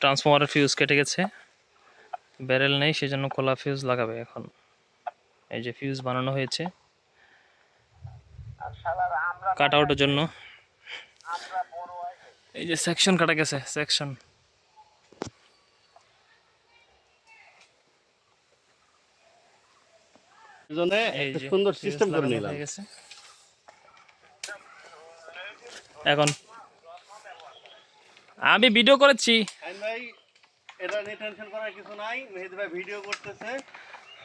ট্রান্সফরমারের ফিউজ কেটে গেছে। ব্যারেল নেই সেজন্য খোলা ফিউজ লাগাবে এখন। এই যে ফিউজ বানানো হয়েছে। কাট আউটের জন্য। এই যে সেকশন কাটা গেছে সেকশন এই যে সুন্দর সিস্টেম করে নিলাম। এখন। আমি ভিডিও করেছি। এটা নিয়ে টেনশন করার কিছু নাই। মেহেদি ভাই ভিডিও করতেছে।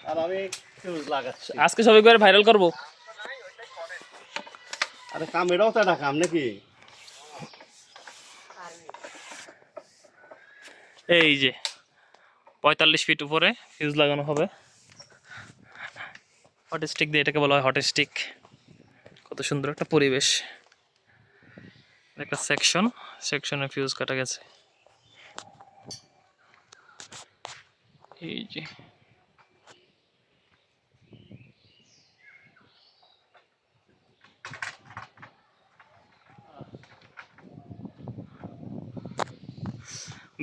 আর আমি ফিউজ লাগাচ্ছি। আজকে সবাই করে ভাইরাল করব। আরে কাম এটাও তো একটা কাম নাকি? এই যে পঁয়তাল্লিশ ফিট উপরে ফিউজ লাগানো হবে। হট স্টিক দিয়ে এটাকে বলা হয় হট স্টিক কত সুন্দর একটা পরিবেশ। একটা সেকশন সেকশনে ফিউজ কাটা গেছে। এই যে।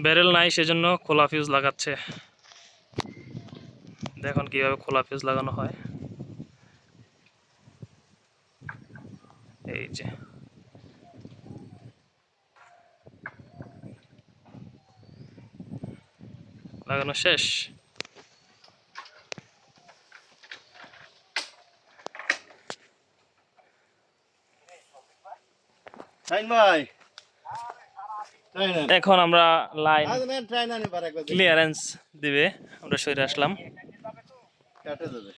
ব্যারেল নাই, সেজন্য খোলা ফিউজ লাগাচ্ছে। দেখুন কীভাবে খোলা ফিউজ লাগানো হয়। এই যে। লাগানো শেষ। এখন আমরা লাইন। ক্লিয়ারেন্স দিবে। আমরা সরে আসলাম।